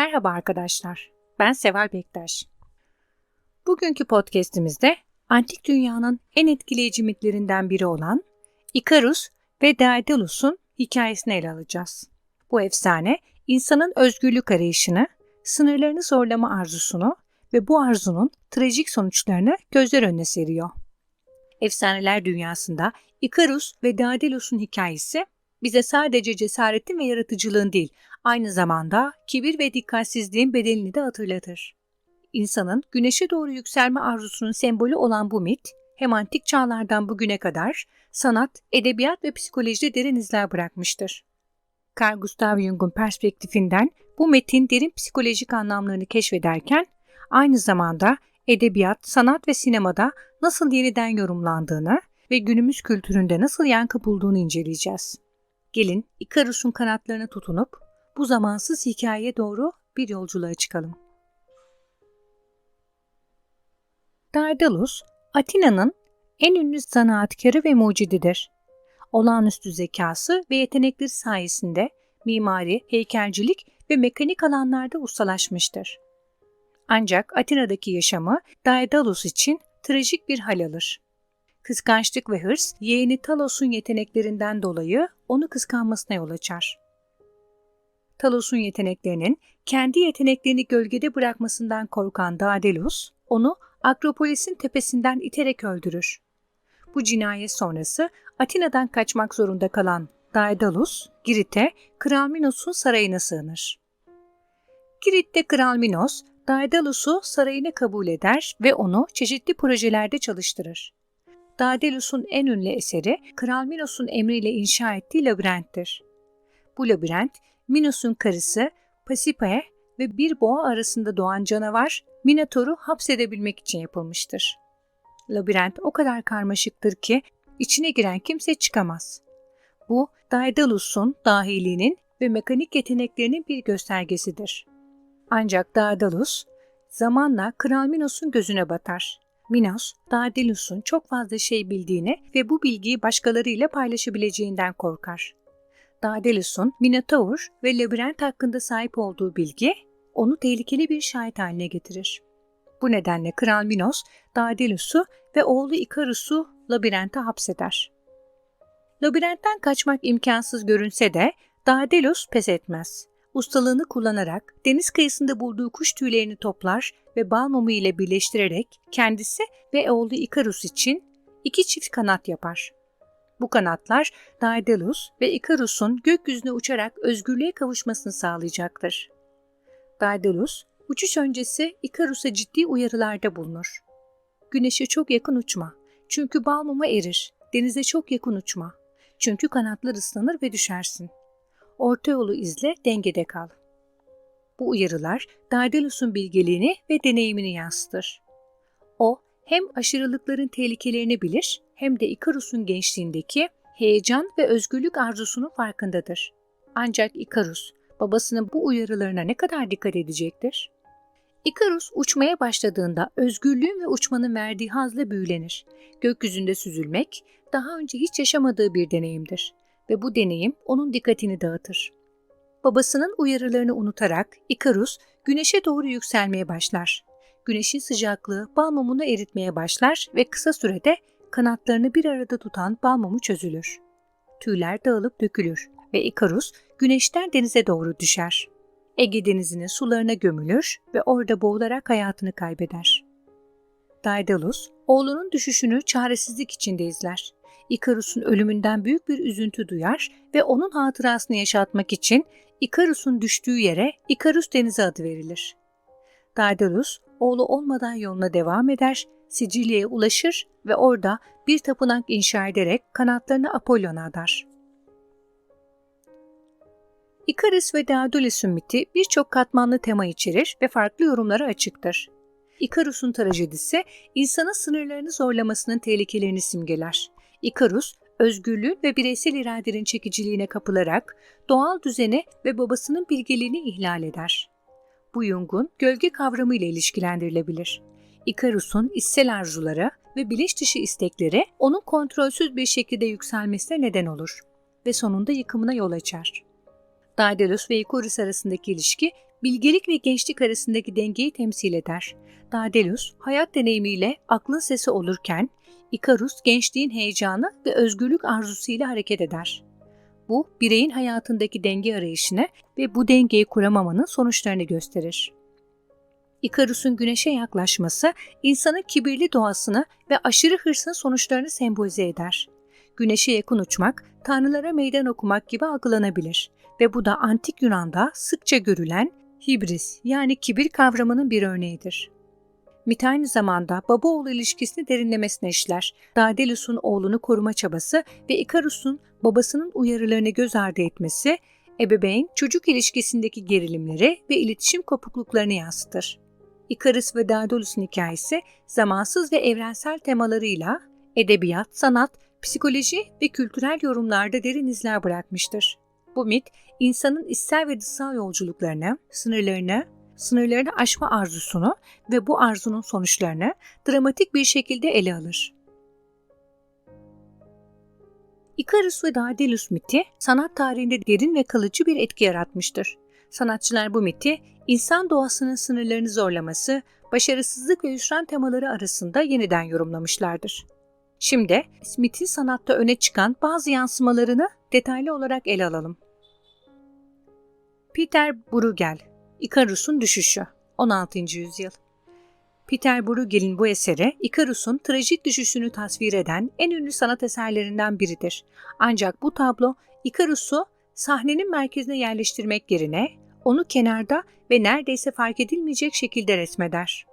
Merhaba arkadaşlar, ben Seval Bektaş. Bugünkü podcastimizde antik dünyanın en etkileyici mitlerinden biri olan Ikarus ve Daedalus'un hikayesini ele alacağız. Bu efsane, insanın özgürlük arayışını, sınırlarını zorlama arzusunu ve bu arzunun trajik sonuçlarını gözler önüne seriyor. Efsaneler dünyasında Ikarus ve Daedalus'un hikayesi bize sadece cesaretin ve yaratıcılığın değil, aynı zamanda kibir ve dikkatsizliğin bedelini de hatırlatır. İnsanın güneşe doğru yükselme arzusunun sembolü olan bu mit, hem antik çağlardan bugüne kadar sanat, edebiyat ve psikolojide derin izler bırakmıştır. Carl Gustav Jung'un perspektifinden bu metin derin psikolojik anlamlarını keşfederken, aynı zamanda edebiyat, sanat ve sinemada nasıl yeniden yorumlandığını ve günümüz kültüründe nasıl yankı bulduğunu inceleyeceğiz. Gelin Ikarus'un kanatlarına tutunup bu zamansız hikayeye doğru bir yolculuğa çıkalım. Daedalus, Atina'nın en ünlü zanaatkarı ve mucididir. Olağanüstü zekası ve yetenekleri sayesinde mimari, heykelcilik ve mekanik alanlarda ustalaşmıştır. Ancak Atina'daki yaşamı Daedalus için trajik bir hal alır. Kıskançlık ve hırs yeğeni Talos'un yeteneklerinden dolayı onu kıskanmasına yol açar. Talos'un yeteneklerinin kendi yeteneklerini gölgede bırakmasından korkan Daedalus, onu Akropolis'in tepesinden iterek öldürür. Bu cinayet sonrası Atina'dan kaçmak zorunda kalan Daedalus, Girit'e Kral Minos'un sarayına sığınır. Girit'te Kral Minos, Daedalus'u sarayına kabul eder ve onu çeşitli projelerde çalıştırır. Daedalus'un en ünlü eseri Kral Minos'un emriyle inşa ettiği labirenttir. Bu labirent, Minos'un karısı Pasiphae ve bir boğa arasında doğan canavar Minotaur'u hapsedebilmek için yapılmıştır. Labirent o kadar karmaşıktır ki içine giren kimse çıkamaz. Bu, Daedalus'un dahiliğinin ve mekanik yeteneklerinin bir göstergesidir. Ancak Daedalus zamanla Kral Minos'un gözüne batar. Minos, Daedalus'un çok fazla şey bildiğini ve bu bilgiyi başkalarıyla paylaşabileceğinden korkar. Daedalus'un Minotaur ve labirent hakkında sahip olduğu bilgi onu tehlikeli bir şahit haline getirir. Bu nedenle Kral Minos, Daedalus'u ve oğlu Ikarus'u labirente hapseder. Labirentten kaçmak imkansız görünse de Daedalus pes etmez. Ustalığını kullanarak deniz kıyısında bulduğu kuş tüylerini toplar ve bal mumu ile birleştirerek kendisi ve oğlu Ikarus için iki çift kanat yapar. Bu kanatlar Daedalus ve Ikarus'un gökyüzüne uçarak özgürlüğe kavuşmasını sağlayacaktır. Daedalus, uçuş öncesi Ikarus'a ciddi uyarılarda bulunur. Güneşe çok yakın uçma, çünkü bal mumu erir. Denize çok yakın uçma, çünkü kanatlar ıslanır ve düşersin. Orta yolu izle, dengede kal. Bu uyarılar Daedalus'un bilgeliğini ve deneyimini yansıtır. O, hem aşırılıkların tehlikelerini bilir hem de Ikarus'un gençliğindeki heyecan ve özgürlük arzusunun farkındadır. Ancak Ikarus, babasının bu uyarılarına ne kadar dikkat edecektir? Ikarus uçmaya başladığında özgürlüğün ve uçmanın verdiği hazla büyülenir. Gökyüzünde süzülmek daha önce hiç yaşamadığı bir deneyimdir ve bu deneyim onun dikkatini dağıtır. Babasının uyarılarını unutarak Ikarus güneşe doğru yükselmeye başlar. Güneşin sıcaklığı bal mumunu eritmeye başlar ve kısa sürede kanatlarını bir arada tutan bal mumu çözülür. Tüyler dağılıp dökülür ve Ikarus güneşten denize doğru düşer. Ege denizinin sularına gömülür ve orada boğularak hayatını kaybeder. Daedalus, oğlunun düşüşünü çaresizlik içinde izler. Ikarus'un ölümünden büyük bir üzüntü duyar ve onun hatırasını yaşatmak için Ikarus'un düştüğü yere Ikarus Denizi adı verilir. Daedalus, oğlu olmadan yoluna devam eder, Sicilya'ya ulaşır ve orada bir tapınak inşa ederek kanatlarını Apollon'a adar. Ikarus ve Daedalus'un miti birçok katmanlı tema içerir ve farklı yorumlara açıktır. Ikarus'un trajedisi insanın sınırlarını zorlamasının tehlikelerini simgeler. Ikarus, özgürlüğün ve bireysel iradenin çekiciliğine kapılarak doğal düzeni ve babasının bilgeliğini ihlal eder. Bu Jung'un gölge kavramı ile ilişkilendirilebilir. Ikarus'un içsel arzuları ve bilinç dışı istekleri onun kontrolsüz bir şekilde yükselmesine neden olur ve sonunda yıkımına yol açar. Daedalus ve Ikarus arasındaki ilişki bilgelik ve gençlik arasındaki dengeyi temsil eder. Daedalus, hayat deneyimiyle aklın sesi olurken, Ikarus gençliğin heyecanı ve özgürlük arzusuyla hareket eder. Bu, bireyin hayatındaki denge arayışını ve bu dengeyi kuramamanın sonuçlarını gösterir. Ikarus'un güneşe yaklaşması, insanın kibirli doğasını ve aşırı hırsın sonuçlarını sembolize eder. Güneşe yakın uçmak, tanrılara meydan okumak gibi algılanabilir ve bu da antik Yunan'da sıkça görülen hibris yani kibir kavramının bir örneğidir. Mit aynı zamanda baba-oğul ilişkisini derinlemesine işler. Daedalus'un oğlunu koruma çabası ve Ikarus'un babasının uyarılarını göz ardı etmesi, ebeveyn çocuk ilişkisindeki gerilimleri ve iletişim kopukluklarını yansıtır. Ikarus ve Daedalus'un hikayesi zamansız ve evrensel temalarıyla edebiyat, sanat, psikoloji ve kültürel yorumlarda derin izler bırakmıştır. Bu mit, insanın içsel ve dışsal yolculuklarını, sınırlarını, sınırlarını aşma arzusunu ve bu arzunun sonuçlarını dramatik bir şekilde ele alır. Icarus ve Daedalus miti sanat tarihinde derin ve kalıcı bir etki yaratmıştır. Sanatçılar bu miti insan doğasının sınırlarını zorlaması, başarısızlık ve hüsran temaları arasında yeniden yorumlamışlardır. Şimdi Smith'in sanatta öne çıkan bazı yansımalarını detaylı olarak ele alalım. Peter Bruegel, Ikarus'un Düşüşü, 16. yüzyıl. Peter Bruegel'in bu eseri Ikarus'un trajik düşüşünü tasvir eden en ünlü sanat eserlerinden biridir. Ancak bu tablo Ikarus'u sahnenin merkezine yerleştirmek yerine onu kenarda ve neredeyse fark edilmeyecek şekilde resmeder.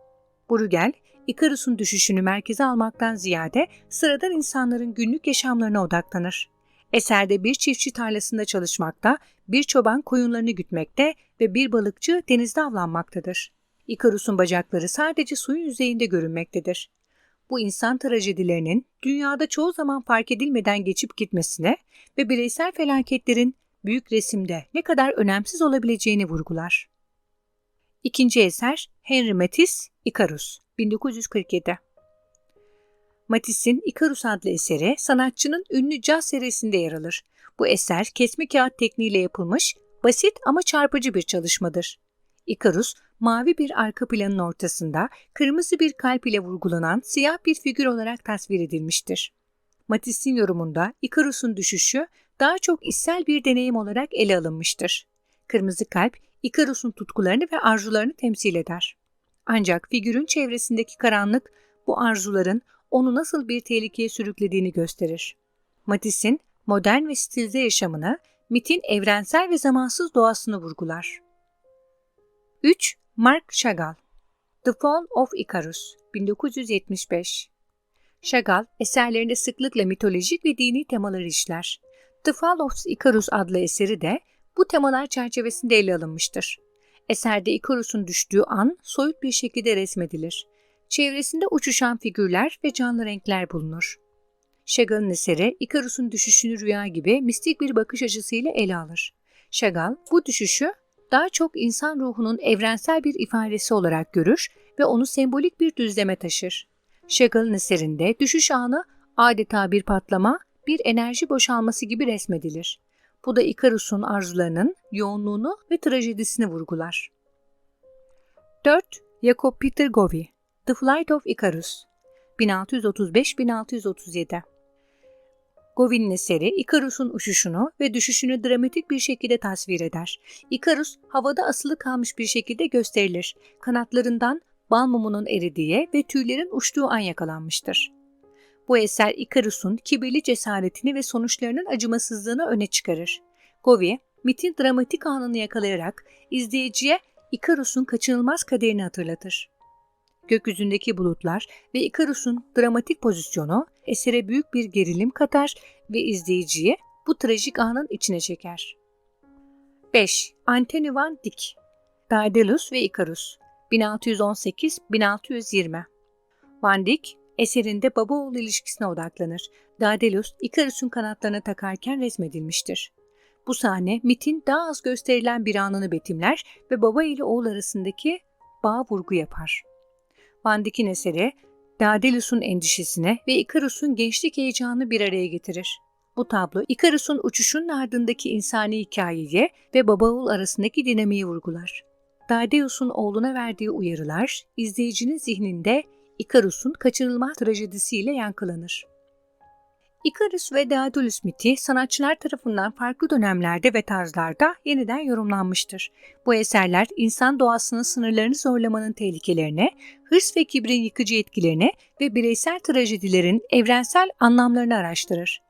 Bruegel, Ikarus'un düşüşünü merkeze almaktan ziyade sıradan insanların günlük yaşamlarına odaklanır. Eserde bir çiftçi tarlasında çalışmakta, bir çoban koyunlarını gütmekte ve bir balıkçı denizde avlanmaktadır. Ikarus'un bacakları sadece suyun yüzeyinde görünmektedir. Bu insan trajedilerinin dünyada çoğu zaman fark edilmeden geçip gitmesine ve bireysel felaketlerin büyük resimde ne kadar önemsiz olabileceğini vurgular. İkinci eser Henry Matisse, Ikarus, 1947. Matisse'in Ikarus adlı eseri sanatçının ünlü caz serisinde yer alır. Bu eser kesme kağıt tekniğiyle yapılmış, basit ama çarpıcı bir çalışmadır. Ikarus, mavi bir arka planın ortasında kırmızı bir kalp ile vurgulanan siyah bir figür olarak tasvir edilmiştir. Matisse'in yorumunda Ikarus'un düşüşü daha çok içsel bir deneyim olarak ele alınmıştır. Kırmızı kalp, Ikarus'un tutkularını ve arzularını temsil eder. Ancak figürün çevresindeki karanlık bu arzuların onu nasıl bir tehlikeye sürüklediğini gösterir. Matisse'in modern ve stilde yaşamını, mitin evrensel ve zamansız doğasını vurgular. 3. Mark Chagall The Fall of Icarus 1975 Chagall eserlerinde sıklıkla mitolojik ve dini temaları işler. The Fall of Icarus adlı eseri de bu temalar çerçevesinde ele alınmıştır. Eserde Icarus'un düştüğü an soyut bir şekilde resmedilir. Çevresinde uçuşan figürler ve canlı renkler bulunur. Chagall'ın eseri Icarus'un düşüşünü rüya gibi mistik bir bakış açısıyla ele alır. Chagall bu düşüşü daha çok insan ruhunun evrensel bir ifadesi olarak görür ve onu sembolik bir düzleme taşır. Chagall'ın eserinde düşüş anı adeta bir patlama, bir enerji boşalması gibi resmedilir. Bu da Ikarus'un arzularının yoğunluğunu ve trajedisini vurgular. 4. Jacob Peter Govey The Flight of Icarus 1635-1637 Govey'nin eseri Ikarus'un uçuşunu ve düşüşünü dramatik bir şekilde tasvir eder. Ikarus havada asılı kalmış bir şekilde gösterilir. Kanatlarından bal mumunun eridiği ve tüylerin uçtuğu an yakalanmıştır. Bu eser Ikarus'un kibirli cesaretini ve sonuçlarının acımasızlığını öne çıkarır. Govi, mitin dramatik anını yakalayarak izleyiciye Ikarus'un kaçınılmaz kaderini hatırlatır. Gökyüzündeki bulutlar ve Ikarus'un dramatik pozisyonu esere büyük bir gerilim katar ve izleyiciyi bu trajik anın içine çeker. 5. Antony van Dyck Daedalus ve Ikarus 1618-1620 Van Dyck eserinde baba-oğul ilişkisine odaklanır. Daedalus, Ikarus'un kanatlarını takarken resmedilmiştir. Bu sahne mitin daha az gösterilen bir anını betimler ve baba ile oğul arasındaki bağ vurgu yapar. Van Dyck'in eseri, Daedalus'un endişesine ve Ikarus'un gençlik heyecanını bir araya getirir. Bu tablo Ikarus'un uçuşunun ardındaki insani hikayeyi ve baba oğul arasındaki dinamiği vurgular. Dadeus'un oğluna verdiği uyarılar izleyicinin zihninde Ikarus'un kaçınılmaz trajedisiyle yankılanır. Ikarus ve Daedalus miti sanatçılar tarafından farklı dönemlerde ve tarzlarda yeniden yorumlanmıştır. Bu eserler insan doğasının sınırlarını zorlamanın tehlikelerine, hırs ve kibrin yıkıcı etkilerine ve bireysel trajedilerin evrensel anlamlarını araştırır.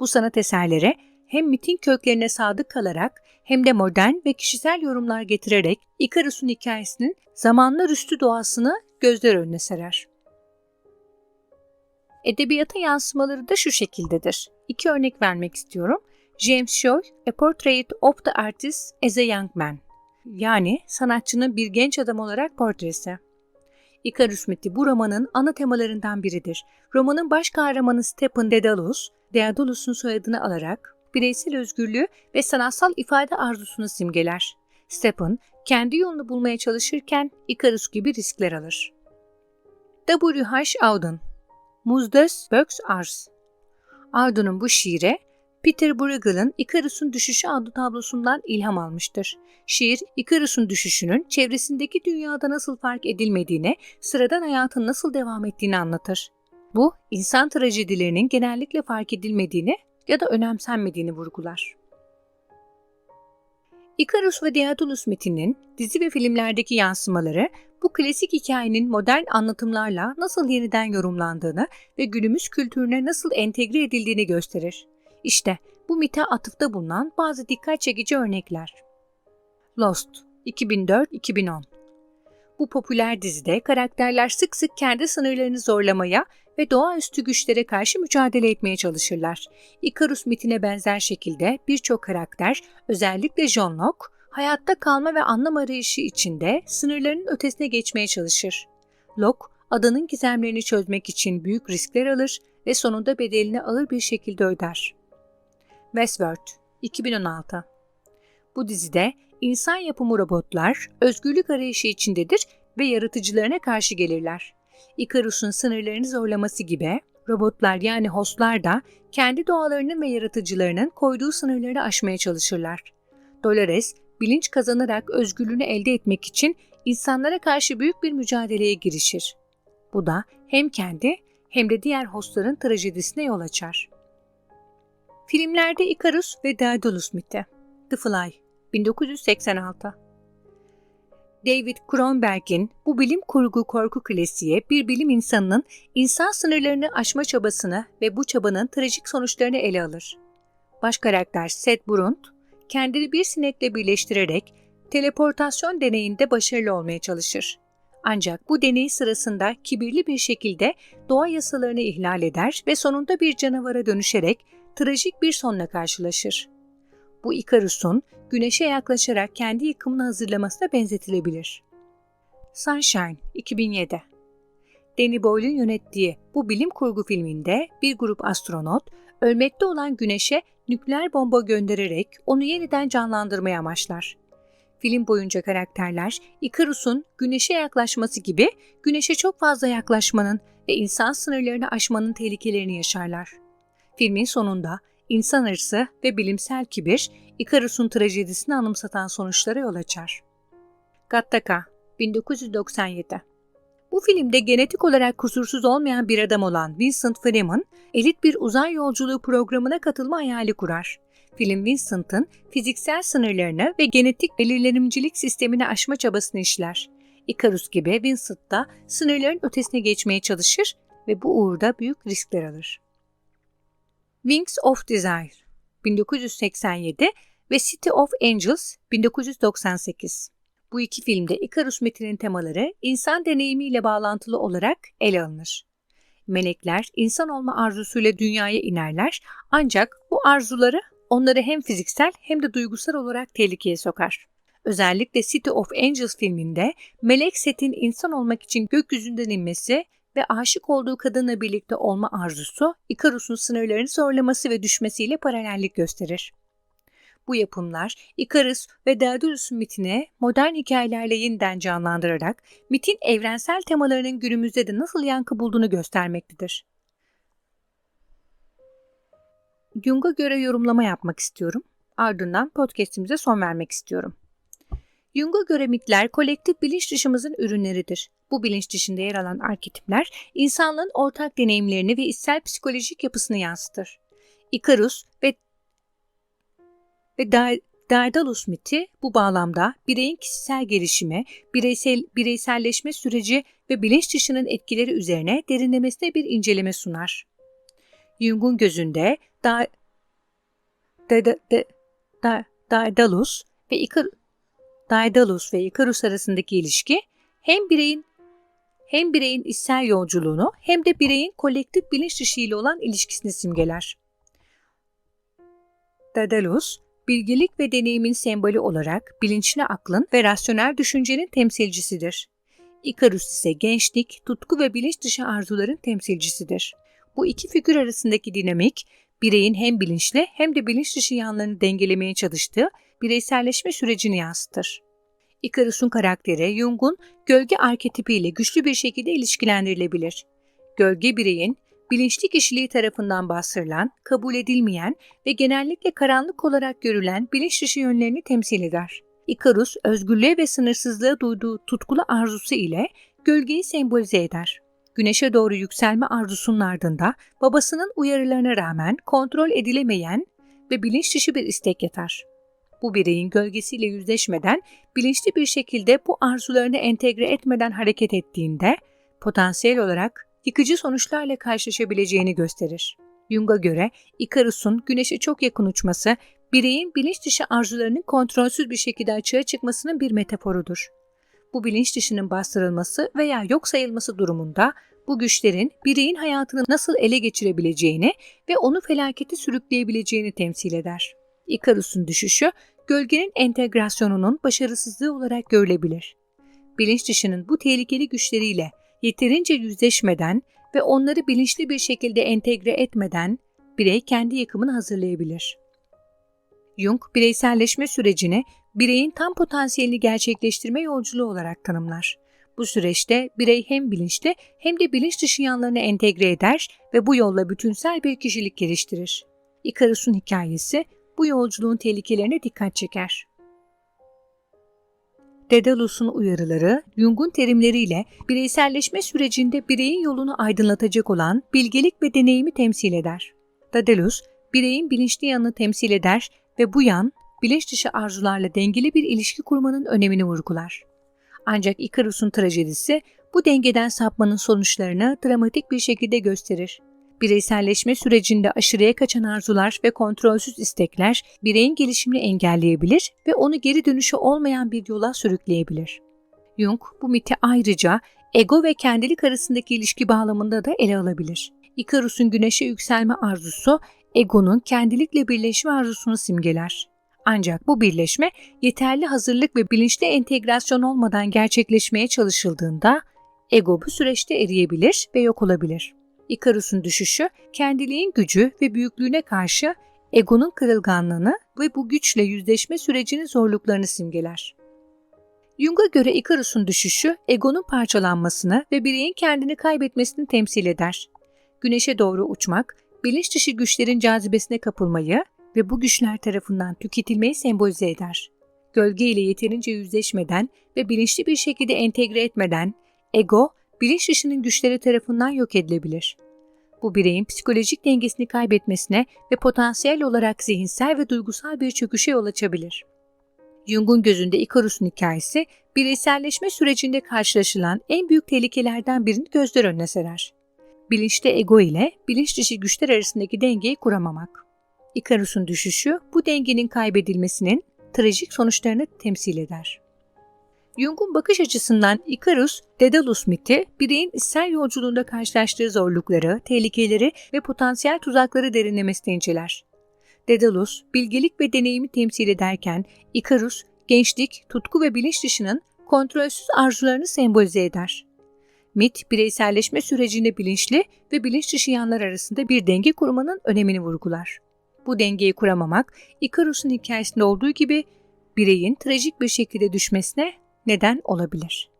Bu sanat eserleri hem mitin köklerine sadık kalarak hem de modern ve kişisel yorumlar getirerek Ikarus'un hikayesinin zamanla rüstü doğasını gözler önüne serer. Edebiyata yansımaları da şu şekildedir. İki örnek vermek istiyorum. James Joy, A Portrait of the Artist as a Young Man. Yani sanatçının bir genç adam olarak portresi. Icarus miti bu romanın ana temalarından biridir. Romanın baş kahramanı Stephen Dedalus, Daedalus'un soyadını alarak bireysel özgürlüğü ve sanatsal ifade arzusunu simgeler. Stephen, kendi yolunu bulmaya çalışırken Icarus gibi riskler alır. W. H. Auden Muzdes Böks Ars Audun'un bu şiire Peter Bruegel'ın Icarus'un Düşüşü adlı tablosundan ilham almıştır. Şiir, Icarus'un düşüşünün çevresindeki dünyada nasıl fark edilmediğine, sıradan hayatın nasıl devam ettiğini anlatır. Bu, insan trajedilerinin genellikle fark edilmediğini ya da önemsenmediğini vurgular. Icarus ve Daedalus metinin dizi ve filmlerdeki yansımaları bu klasik hikayenin modern anlatımlarla nasıl yeniden yorumlandığını ve günümüz kültürüne nasıl entegre edildiğini gösterir. İşte bu mite atıfta bulunan bazı dikkat çekici örnekler. Lost 2004-2010 Bu popüler dizide karakterler sık sık kendi sınırlarını zorlamaya ve doğaüstü güçlere karşı mücadele etmeye çalışırlar. Icarus mitine benzer şekilde birçok karakter, özellikle John Locke, hayatta kalma ve anlam arayışı içinde sınırların ötesine geçmeye çalışır. Locke, adanın gizemlerini çözmek için büyük riskler alır ve sonunda bedelini ağır bir şekilde öder. Westworld 2016 Bu dizide insan yapımı robotlar özgürlük arayışı içindedir ve yaratıcılarına karşı gelirler. Icarus'un sınırlarını zorlaması gibi robotlar yani hostlar da kendi doğalarının ve yaratıcılarının koyduğu sınırları aşmaya çalışırlar. Dolores bilinç kazanarak özgürlüğünü elde etmek için insanlara karşı büyük bir mücadeleye girişir. Bu da hem kendi hem de diğer hostların trajedisine yol açar. Filmlerde Icarus ve Daedalus miti The Fly 1986 David Cronenberg'in bu bilim kurgu korku klasiği bir bilim insanının insan sınırlarını aşma çabasını ve bu çabanın trajik sonuçlarını ele alır. Baş karakter Seth Brunt, kendini bir sinekle birleştirerek teleportasyon deneyinde başarılı olmaya çalışır. Ancak bu deney sırasında kibirli bir şekilde doğa yasalarını ihlal eder ve sonunda bir canavara dönüşerek trajik bir sonla karşılaşır. Bu Ikarus'un güneşe yaklaşarak kendi yıkımını hazırlamasına benzetilebilir. Sunshine 2007 Danny Boyle'ün yönettiği bu bilim kurgu filminde bir grup astronot ölmekte olan güneşe nükleer bomba göndererek onu yeniden canlandırmaya amaçlar. Film boyunca karakterler Icarus'un güneşe yaklaşması gibi güneşe çok fazla yaklaşmanın ve insan sınırlarını aşmanın tehlikelerini yaşarlar. Filmin sonunda insan hırsı ve bilimsel kibir Icarus'un trajedisini anımsatan sonuçlara yol açar. Gattaca 1997 bu filmde genetik olarak kusursuz olmayan bir adam olan Vincent Freeman, elit bir uzay yolculuğu programına katılma hayali kurar. Film Vincent'ın fiziksel sınırlarını ve genetik belirlenimcilik sistemini aşma çabasını işler. Icarus gibi Vincent da sınırların ötesine geçmeye çalışır ve bu uğurda büyük riskler alır. Wings of Desire 1987 ve City of Angels 1998 bu iki filmde Icarus metinin temaları insan deneyimiyle bağlantılı olarak ele alınır. Melekler insan olma arzusuyla dünyaya inerler ancak bu arzuları onları hem fiziksel hem de duygusal olarak tehlikeye sokar. Özellikle City of Angels filminde melek setin insan olmak için gökyüzünden inmesi ve aşık olduğu kadınla birlikte olma arzusu Icarus'un sınırlarını zorlaması ve düşmesiyle paralellik gösterir. Bu yapımlar Icarus ve Daedalus mitine modern hikayelerle yeniden canlandırarak mitin evrensel temalarının günümüzde de nasıl yankı bulduğunu göstermektedir. Jung'a göre yorumlama yapmak istiyorum. Ardından podcast'imize son vermek istiyorum. Jung'a göre mitler kolektif bilinç dışımızın ürünleridir. Bu bilinç dışında yer alan arketipler insanlığın ortak deneyimlerini ve içsel psikolojik yapısını yansıtır. Ikarus ve ve Da- Daedalus miti bu bağlamda bireyin kişisel gelişimi, bireysel bireyselleşme süreci ve bilinç dışının etkileri üzerine derinlemesine bir inceleme sunar. Jung'un gözünde da, da, da, da, da, Daedalus ve Ikar, Daedalus ve Ikarus arasındaki ilişki hem bireyin hem bireyin içsel yolculuğunu hem de bireyin kolektif bilinç dışı ile olan ilişkisini simgeler. Daedalus, bilgelik ve deneyimin sembolü olarak bilinçli aklın ve rasyonel düşüncenin temsilcisidir. Ikarus ise gençlik, tutku ve bilinç dışı arzuların temsilcisidir. Bu iki figür arasındaki dinamik, bireyin hem bilinçli hem de bilinç dışı yanlarını dengelemeye çalıştığı bireyselleşme sürecini yansıtır. Ikarus'un karakteri Jung'un gölge arketipiyle güçlü bir şekilde ilişkilendirilebilir. Gölge bireyin bilinçli kişiliği tarafından bastırılan, kabul edilmeyen ve genellikle karanlık olarak görülen bilinç dışı yönlerini temsil eder. Ikarus, özgürlüğe ve sınırsızlığa duyduğu tutkulu arzusu ile gölgeyi sembolize eder. Güneşe doğru yükselme arzusunun ardında babasının uyarılarına rağmen kontrol edilemeyen ve bilinç dışı bir istek yatar. Bu bireyin gölgesiyle yüzleşmeden, bilinçli bir şekilde bu arzularını entegre etmeden hareket ettiğinde potansiyel olarak yıkıcı sonuçlarla karşılaşabileceğini gösterir. Jung'a göre Ikarus'un güneşe çok yakın uçması, bireyin bilinç dışı arzularının kontrolsüz bir şekilde açığa çıkmasının bir metaforudur. Bu bilinç dışının bastırılması veya yok sayılması durumunda bu güçlerin bireyin hayatını nasıl ele geçirebileceğini ve onu felakete sürükleyebileceğini temsil eder. Ikarus'un düşüşü, gölgenin entegrasyonunun başarısızlığı olarak görülebilir. Bilinç dışının bu tehlikeli güçleriyle yeterince yüzleşmeden ve onları bilinçli bir şekilde entegre etmeden birey kendi yıkımını hazırlayabilir. Jung, bireyselleşme sürecini bireyin tam potansiyelini gerçekleştirme yolculuğu olarak tanımlar. Bu süreçte birey hem bilinçli hem de bilinç dışı yanlarını entegre eder ve bu yolla bütünsel bir kişilik geliştirir. Ikarus'un hikayesi bu yolculuğun tehlikelerine dikkat çeker. Daedalus'un uyarıları, Jung'un terimleriyle bireyselleşme sürecinde bireyin yolunu aydınlatacak olan bilgelik ve deneyimi temsil eder. Daedalus, bireyin bilinçli yanını temsil eder ve bu yan, bilinç dışı arzularla dengeli bir ilişki kurmanın önemini vurgular. Ancak Ikarus'un trajedisi bu dengeden sapmanın sonuçlarını dramatik bir şekilde gösterir. Bireyselleşme sürecinde aşırıya kaçan arzular ve kontrolsüz istekler bireyin gelişimini engelleyebilir ve onu geri dönüşü olmayan bir yola sürükleyebilir. Jung bu miti ayrıca ego ve kendilik arasındaki ilişki bağlamında da ele alabilir. Ikarus'un güneşe yükselme arzusu egonun kendilikle birleşme arzusunu simgeler. Ancak bu birleşme yeterli hazırlık ve bilinçli entegrasyon olmadan gerçekleşmeye çalışıldığında ego bu süreçte eriyebilir ve yok olabilir. Ikarus'un düşüşü kendiliğin gücü ve büyüklüğüne karşı egonun kırılganlığını ve bu güçle yüzleşme sürecinin zorluklarını simgeler. Jung'a göre Ikarus'un düşüşü egonun parçalanmasını ve bireyin kendini kaybetmesini temsil eder. Güneşe doğru uçmak, bilinç dışı güçlerin cazibesine kapılmayı ve bu güçler tarafından tüketilmeyi sembolize eder. Gölge ile yeterince yüzleşmeden ve bilinçli bir şekilde entegre etmeden ego bilinç dışının güçleri tarafından yok edilebilir. Bu bireyin psikolojik dengesini kaybetmesine ve potansiyel olarak zihinsel ve duygusal bir çöküşe yol açabilir. Jung'un gözünde Ikarus'un hikayesi, bireyselleşme sürecinde karşılaşılan en büyük tehlikelerden birini gözler önüne serer. Bilinçli ego ile bilinç dışı güçler arasındaki dengeyi kuramamak. Ikarus'un düşüşü bu dengenin kaybedilmesinin trajik sonuçlarını temsil eder. Jung'un bakış açısından Ikarus, Daedalus miti, bireyin içsel yolculuğunda karşılaştığı zorlukları, tehlikeleri ve potansiyel tuzakları derinlemesine inceler. Daedalus, bilgelik ve deneyimi temsil ederken Ikarus, gençlik, tutku ve bilinç dışının kontrolsüz arzularını sembolize eder. Mit, bireyselleşme sürecinde bilinçli ve bilinç dışı yanlar arasında bir denge kurmanın önemini vurgular. Bu dengeyi kuramamak, Ikarus'un hikayesinde olduğu gibi bireyin trajik bir şekilde düşmesine neden olabilir.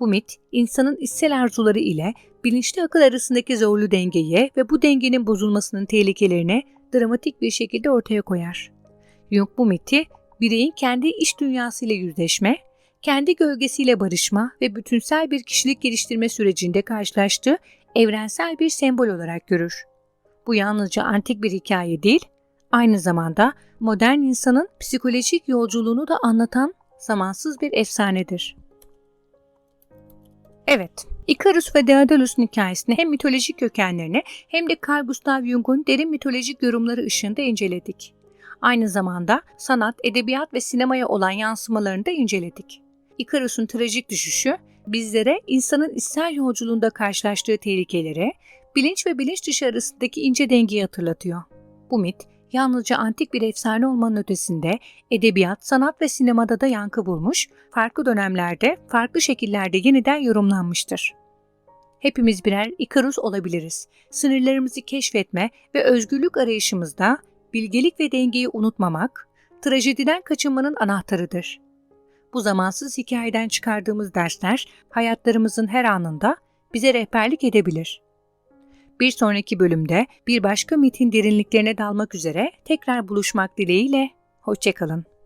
Bu mit, insanın içsel arzuları ile bilinçli akıl arasındaki zorlu dengeyi ve bu dengenin bozulmasının tehlikelerini dramatik bir şekilde ortaya koyar. Jung bu miti, bireyin kendi iç dünyasıyla yüzleşme, kendi gölgesiyle barışma ve bütünsel bir kişilik geliştirme sürecinde karşılaştığı evrensel bir sembol olarak görür. Bu yalnızca antik bir hikaye değil, aynı zamanda modern insanın psikolojik yolculuğunu da anlatan zamansız bir efsanedir. Evet, Icarus ve Daedalus'un hikayesini hem mitolojik kökenlerini hem de Carl Gustav Jung'un derin mitolojik yorumları ışığında inceledik. Aynı zamanda sanat, edebiyat ve sinemaya olan yansımalarını da inceledik. Icarus'un trajik düşüşü bizlere insanın içsel yolculuğunda karşılaştığı tehlikeleri, bilinç ve bilinç dışı arasındaki ince dengeyi hatırlatıyor. Bu mit yalnızca antik bir efsane olmanın ötesinde edebiyat, sanat ve sinemada da yankı bulmuş, farklı dönemlerde, farklı şekillerde yeniden yorumlanmıştır. Hepimiz birer Ikarus olabiliriz. Sınırlarımızı keşfetme ve özgürlük arayışımızda bilgelik ve dengeyi unutmamak, trajediden kaçınmanın anahtarıdır. Bu zamansız hikayeden çıkardığımız dersler hayatlarımızın her anında bize rehberlik edebilir. Bir sonraki bölümde bir başka mitin derinliklerine dalmak üzere tekrar buluşmak dileğiyle, hoşçakalın.